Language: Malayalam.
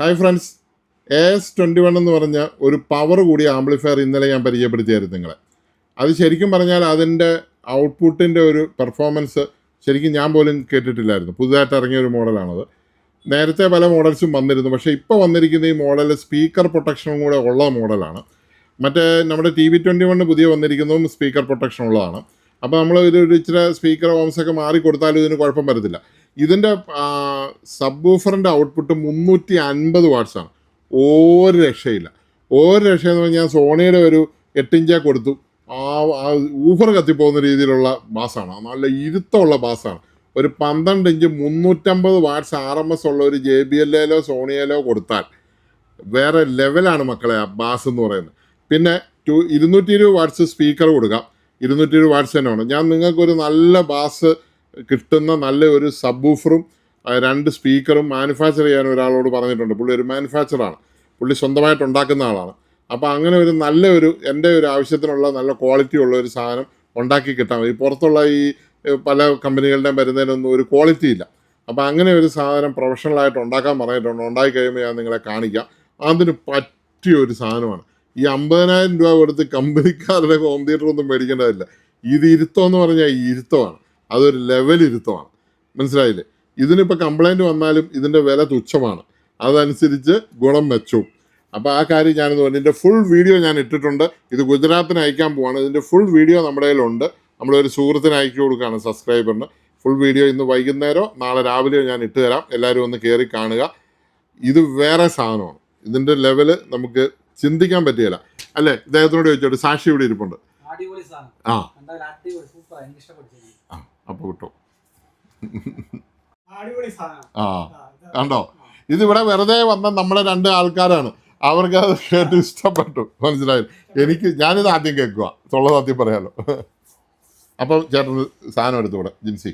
Hi friends A S twenty one എന്ന് പറഞ്ഞ ഒരു പവർ കൂടിയ ആംപ്ലിഫയർ ഇന്നലെ ഞാൻ പരിചയപ്പെടുത്തിയായിരുന്നു നിങ്ങളെ. അത് ശരിക്കും പറഞ്ഞാൽ അതിന്റെ ഔട്ട്പുട്ടിന്റെ ഒരു പെർഫോമൻസ് ശരിക്കും ഞാൻ പോലും കേട്ടിട്ടില്ലായിരുന്നു. പുതുതായിട്ട് ഇറങ്ങിയ ഒരു മോഡലാണത്. നേരത്തെ പല മോഡൽസും വന്നിരുന്നു. പക്ഷേ ഇപ്പോൾ വന്നിരിക്കുന്ന ഈ മോഡൽ സ്പീക്കർ പ്രൊട്ടക്ഷനും കൂടെ ഉള്ള മോഡലാണ്. മറ്റേ നമ്മുടെ ടി വി ട്വന്റി വണ്ണ് പുതിയ വന്നിരിക്കുന്നതും സ്പീക്കർ പ്രൊട്ടക്ഷൻ ഉള്ളതാണ്. അപ്പോൾ നമ്മൾ ഇത് ഇച്ചിരി സ്പീക്കർ ഹോംസൊക്കെ മാറി കൊടുത്താലും ഇതിന് കുഴപ്പം വരത്തില്ല. ഇതിന്റെ സബ് ഊഫറിന്റെ ഔട്ട്പുട്ട് മുന്നൂറ്റി അൻപത് വാട്ട്സാണ് ഒരു രക്ഷയില്ല. ഒരു എന്ന് പറഞ്ഞാൽ സോണിയുടെ ഒരു എട്ടിഞ്ചാ കൊടുത്തു. ആ ആ ഊഫർ കത്തിപ്പോകുന്ന രീതിയിലുള്ള ബാസാണ്. നല്ല ഇരുത്തമുള്ള ബാസാണ്. ഒരു പന്ത്രണ്ട് ഇഞ്ച് മുന്നൂറ്റമ്പത് വാട്ട്സ് ആർ എം എസ് ഉള്ള ഒരു ജെ ബി എല്ലോ സോണിയയിലോ കൊടുത്താൽ വേറെ ലെവലാണ് മക്കളെ ആ ബാസ് എന്ന് പറയുന്നത്. പിന്നെ ടു ഇരുന്നൂറ്റി ഇരുപത് വാട്ട്സ് സ്പീക്കർ കൊടുക്കാം. ഇരുന്നൂറ്റി ഇരുപത് വാട്ട്സ് തന്നെ വേണം ഞാൻ നിങ്ങൾക്കൊരു നല്ല ബാസ് കിട്ടുന്ന നല്ല ഒരു സബ്ബൂഫറും രണ്ട് സ്പീക്കറും മാനുഫാക്ചർ ചെയ്യാൻ ഒരാളോട് പറഞ്ഞിട്ടുണ്ട്. പുള്ളി ഒരു മാനുഫാക്ചറാണ് പുള്ളി സ്വന്തമായിട്ട് ഉണ്ടാക്കുന്ന ആളാണ്. അപ്പോൾ അങ്ങനെ ഒരു നല്ല ഒരു എന്റെ ഒരു ആവശ്യത്തിനുള്ള നല്ല ക്വാളിറ്റി ഉള്ള ഒരു സാധനം ഉണ്ടാക്കി കിട്ടാൻ മതി. പുറത്തുള്ള ഈ പല കമ്പനികളുടെയും വരുന്നതിനൊന്നും ഒരു ക്വാളിറ്റി ഇല്ല. അപ്പോൾ അങ്ങനെ ഒരു സാധനം പ്രൊഫഷണലായിട്ട് ഉണ്ടാക്കാൻ പറഞ്ഞിട്ടുണ്ട്. ഉണ്ടാക്കി കഴിയുമ്പോൾ ഞാൻ നിങ്ങളെ കാണിക്കാം. അതിന് പറ്റിയ ഒരു സാധനമാണ്. ഈ അമ്പതിനായിരം രൂപ കൊടുത്ത് കമ്പനിക്കാരുടെ ഹോം തിയേറ്റർ ഒന്നും മേടിക്കേണ്ടതില്ല. ഇത് ഇരുത്തം എന്ന് പറഞ്ഞാൽ ഈ ഇരുത്തമാണ്. അതൊരു ലെവൽ ഇരുത്തമാണ്. മനസ്സിലായില്ലേ? ഇതിനിപ്പോൾ കംപ്ലൈന്റ് വന്നാലും ഇതിന്റെ വില തുച്ഛമാണ്. അതനുസരിച്ച് ഗുണം മെച്ചവും അപ്പോൾ ആ കാര്യം ഞാനിത് പറഞ്ഞു. ഇതിന്റെ ഫുൾ വീഡിയോ ഞാൻ ഇട്ടിട്ടുണ്ട്. ഇത് ഗുജറാത്തിന് അയക്കാൻ പോവാണ്. ഇതിന്റെ ഫുൾ വീഡിയോ നമ്മുടെ കയ്യിലുണ്ട്. നമ്മളൊരു സുഹൃത്തിന് അയച്ചു കൊടുക്കുകയാണ് സബ്സ്ക്രൈബറിന് ഫുൾ വീഡിയോ ഇന്ന് വൈകുന്നേരമോ നാളെ രാവിലെയോ ഞാൻ ഇട്ട് തരാം. എല്ലാവരും ഒന്ന് കയറി കാണുക. ഇത് വേറെ സാധനമാണ്. ഇതിന്റെ ലെവൽ നമുക്ക് ചിന്തിക്കാൻ പറ്റിയല്ല അല്ലേ? ഇദ്ദേഹത്തിനോട് ചോദിച്ചോട്ട്. സാക്ഷി ഇവിടെ ഇരിപ്പുണ്ട്. ആ. ആ. അപ്പോൾ കിട്ടും. ആ കണ്ടോ? ഇതിവിടെ വെറുതെ വന്ന നമ്മളെ രണ്ട് ആൾക്കാരാണ്. അവർക്ക് അത് കേട്ട് ഇഷ്ടപ്പെട്ടു. മനസ്സിലായി? എനിക്ക് ഞാനിത് ആദ്യം കേൾക്കുക തൊള്ള സത്യം പറയാലോ. അപ്പം ചേട്ടൻ സാധനം എടുത്തു ഇവിടെ ജിൻസി.